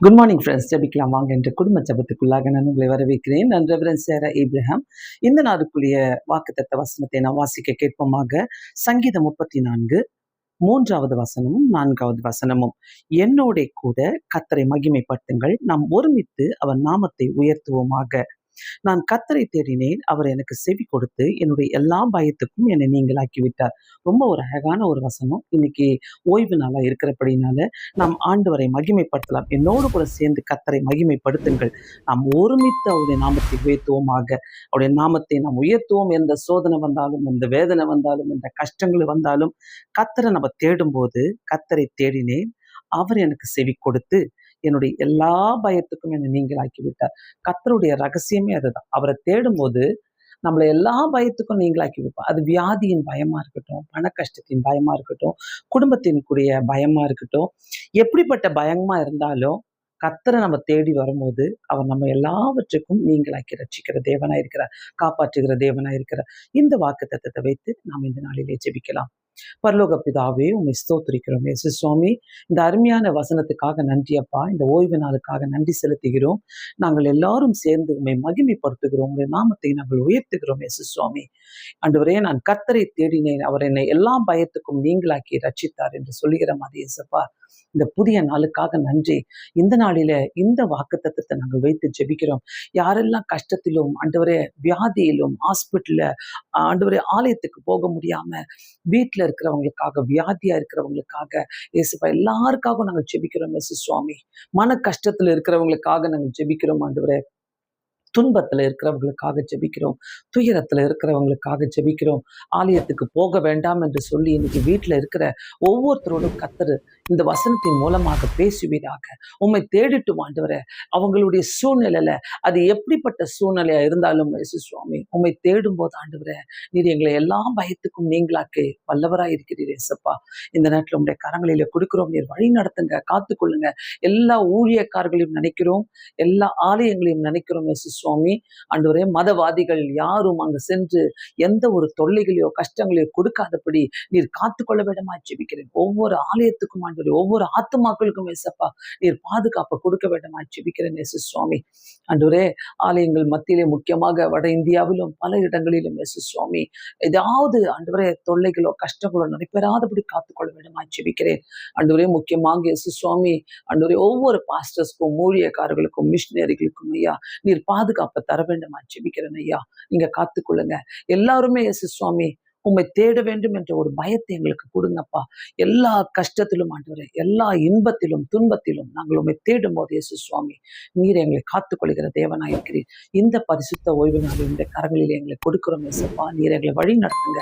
Good morning friends ஜபிக்கலாம் வாங்க என்ற குடும்ப ஜபத்துக்குள்ளாக நான் உங்களை வரவேற்கிறேன். நான் ரெவரன் சேர இப்ரஹாம் இந்த நாளுக்குரிய வாக்குத்தத்த வசனத்தை நான் வாசிக்க கேட்போமாக. சங்கீதம் முப்பத்தி நான்கு மூன்றாவது வசனமும் நான்காவது வசனமும். என்னோட கூட கத்தரை மகிமைப்படுத்துங்கள். நாம் ஒருமித்து அவர் நாமத்தை உயர்த்துவோமாக. நான் கத்தரை தேடினேன் அவர் எனக்கு செவி கொடுத்து என்னுடைய எல்லா பயத்துக்கும் என்னை நீங்களாக்கி விட்டார் ரொம்ப ஒரு அழகான ஒரு வசனம். இன்னைக்கு ஓய்வு நாளாக இருக்கிறபடினால நாம் ஆண்டவரை மகிமைப்படுத்தலாம். என்னோடு கூட சேர்ந்து கத்தரை மகிமைப்படுத்துங்கள். நாம் ஒருமித்து அவருடைய நாமத்தை உயர்த்துவோமாக. அவருடைய நாமத்தை நாம் உயர்த்துவோம். எந்த சோதனை வந்தாலும் எந்த வேதனை வந்தாலும் எந்த கஷ்டங்கள் வந்தாலும் கத்தரை நம்ம தேடும்போது கத்தரை தேடினேன் அவர் எனக்கு செவி கொடுத்து என்னுடைய எல்லா பயத்துக்கும் என்னை நீங்களாக்கி விட்டார் கத்தருடைய ரகசியமே அதுதான். அவரை தேடும்போது நம்மளை எல்லா பயத்துக்கும் நீங்களாக்கி வைப்போம் அது வியாதியின் பயமா இருக்கட்டும் பண கஷ்டத்தின் பயமா இருக்கட்டும் குடும்பத்தின் கூடிய பயமா இருக்கட்டும் எப்படிப்பட்ட பயமா இருந்தாலும் கத்தரை நம்ம தேடி வரும்போது அவர் நம்ம எல்லாவற்றுக்கும் நீங்களாக்கி ரட்சிக்கிற தேவனாக இருக்கிறார் காப்பாற்றுகிற தேவனாக இருக்கிறார். இந்த வாக்கு தத்துவத்தை வைத்து நாம் இந்த நாளிலே ஜெபிக்கலாம். பரலோக பிதாவே உண்மை ஸ்தோத்திரிக்கிறோம். இயேசு சுவாமி இந்த அருமையான வசனத்துக்காக நன்றி அப்பா. இந்த ஓய்வு நாளுக்காக நன்றி செலுத்துகிறோம். நாங்கள் எல்லாரும் சேர்ந்து உண்மை மகிமைப்படுத்துகிறோம். உங்களுடைய நாமத்தை நாங்கள் உயர்த்துகிறோம் இயேசு சுவாமி. அன்றுவரே நான் கத்தரை தேடினேன். அவர் என்னை எல்லா பயத்துக்கும் நீங்களாக்கி ரட்சித்தார் என்று சொல்லுகிற மாதிரி இயேசப்பா இந்த புதிய நாளுக்காக நன்றி. இந்த நாளில இந்த வாக்கு தத்துவத்தை நாங்கள் வைத்து ஜெபிக்கிறோம். யாரெல்லாம் கஷ்டத்திலும் ஆண்டவரே வியாதியிலும் ஹாஸ்பிட்டல்ல ஆண்டவரே ஆலயத்துக்கு போக முடியாம வீட்டில் இருக்கிறவங்களுக்காக வியாதியா இருக்கிறவங்களுக்காக இயேசுப்பா எல்லாருக்காகவும் நாங்கள் ஜெபிக்கிறோம் இயேசு சுவாமி. மன கஷ்டத்துல இருக்கிறவங்களுக்காக நாங்கள் ஜெபிக்கிறோம் ஆண்டவரே. துன்பத்தில் இருக்கிறவங்களுக்காக ஜெபிக்கிறோம். துயரத்தில் இருக்கிறவங்களுக்காக ஜெபிக்கிறோம். ஆலயத்துக்கு போக வேண்டாம் என்று சொல்லி இன்னைக்கு வீட்டில் இருக்கிற ஒவ்வொருத்தரோடும் கத்தரு இந்த வசனத்தின் மூலமாக பேசுவீராக. உண்மை தேடிட்டு ஆண்டவர அவங்களுடைய சூழ்நிலையில அது எப்படிப்பட்ட சூழ்நிலையா இருந்தாலும் சுவாமி உண்மை தேடும் போது ஆண்டவர நீர் எங்களை எல்லா பயத்துக்கும் நீங்களாக்கே வல்லவராய் இருக்கிறீர் இயேசப்பா. இந்த நேரத்தில் உங்களுடைய கரங்களில கொடுக்கிறோம். நீர் வழி நடத்துங்க காத்துக்கொள்ளுங்க எல்லா ஊழியக்காரர்களையும் நினைக்கிறோம். எல்லா ஆலயங்களையும் நினைக்கிறோம் இயேசு சுவாமி. ஆண்டவரே மதவாதிகள் யாரும் அங்கு சென்று எந்த ஒரு தொல்லைகளையோ கஷ்டங்களையோ கொடுக்காதபடி நீர் காத்துக்கொள்ள விடமா ஜெபிக்கிறேன். ஒவ்வொரு ஆலயத்துக்கும் ஆண்டு ஒவ்வொரு ஆத்துமாக்களுக்கும் எசப்பா நீர் பாதுகாப்பை கொடுக்க வேண்டும். ஜெபிக்கிறேன் எஸ் சுவாமி அன்றுரே ஆலயங்கள் மத்தியிலே முக்கியமாக வட இந்தியாவிலும் பல இடங்களிலும் எஸ் சுவாமி ஏதாவது அன்றுவரே தொல்லைகளோ கஷ்டங்களோ நடைபெறாதபடி காத்துக்கொள்ள வேண்டுமா. ஜெபிக்கிறேன். அன்றுவரே முக்கியமாக எசு சுவாமி அன்றுவரே ஒவ்வொரு பாஸ்டர்ஸ்க்கும் ஊழியக்காரர்களுக்கும் மிஷினரிகளுக்கும் ஐயா நீர் பாதுகாப்பை தர வேண்டுமா. ஜெபிக்கிறேன் ஐயா. நீங்க காத்துக்கொள்ளுங்க. எல்லாருமே எஸ் சுவாமி உண்மை தேட வேண்டும் என்ற ஒரு பயத்தை எங்களுக்கு கொடுங்கப்பா. எல்லா கஷ்டத்திலும் ஆண்டவரே எல்லா இன்பத்திலும் துன்பத்திலும் நாங்கள் உண்மை தேடும் போது இயேசு சுவாமி நீர் எங்களை காத்துக்கொள்கிற தேவனாக இருக்கிறீர். இந்த பரிசுத்த ஓய்வு நாள் இந்த கரங்களில் எங்களை கொடுக்கிறோம் இயேசுப்பா. நீர் எங்களை வழி நடத்துங்க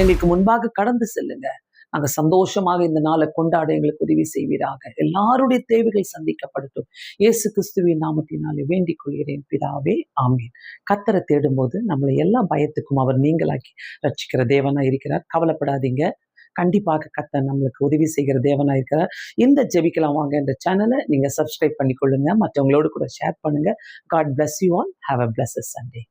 எங்களுக்கு முன்பாக கடந்து செல்லுங்க. நாங்கள் சந்தோஷமாக இந்த நாளை கொண்டாட எங்களுக்கு உதவி செய்வீராக. எல்லாருடைய தேவைகள் சந்திக்கப்படட்டும். இயேசு கிறிஸ்துவின் நாமத்தினாலே வேண்டிக் கொள்கிறேன் பிதாவே ஆமீன். கத்தரை தேடும்போது நம்மளை எல்லா பயத்துக்கும் அவர் நீங்களாக்கி ரட்சிக்கிற தேவனா இருக்கிறார். கவலைப்படாதீங்க. கண்டிப்பாக கத்த நம்மளுக்கு உதவி செய்கிற தேவனா இருக்கிறார். இந்த ஜெபிக்கலாம் வாங்க இந்த சேனலை நீங்க சப்ஸ்கிரைப் பண்ணிக்கொள்ளுங்க. மற்றவங்களோடு கூட ஷேர் பண்ணுங்க. God bless you all have a bless Sunday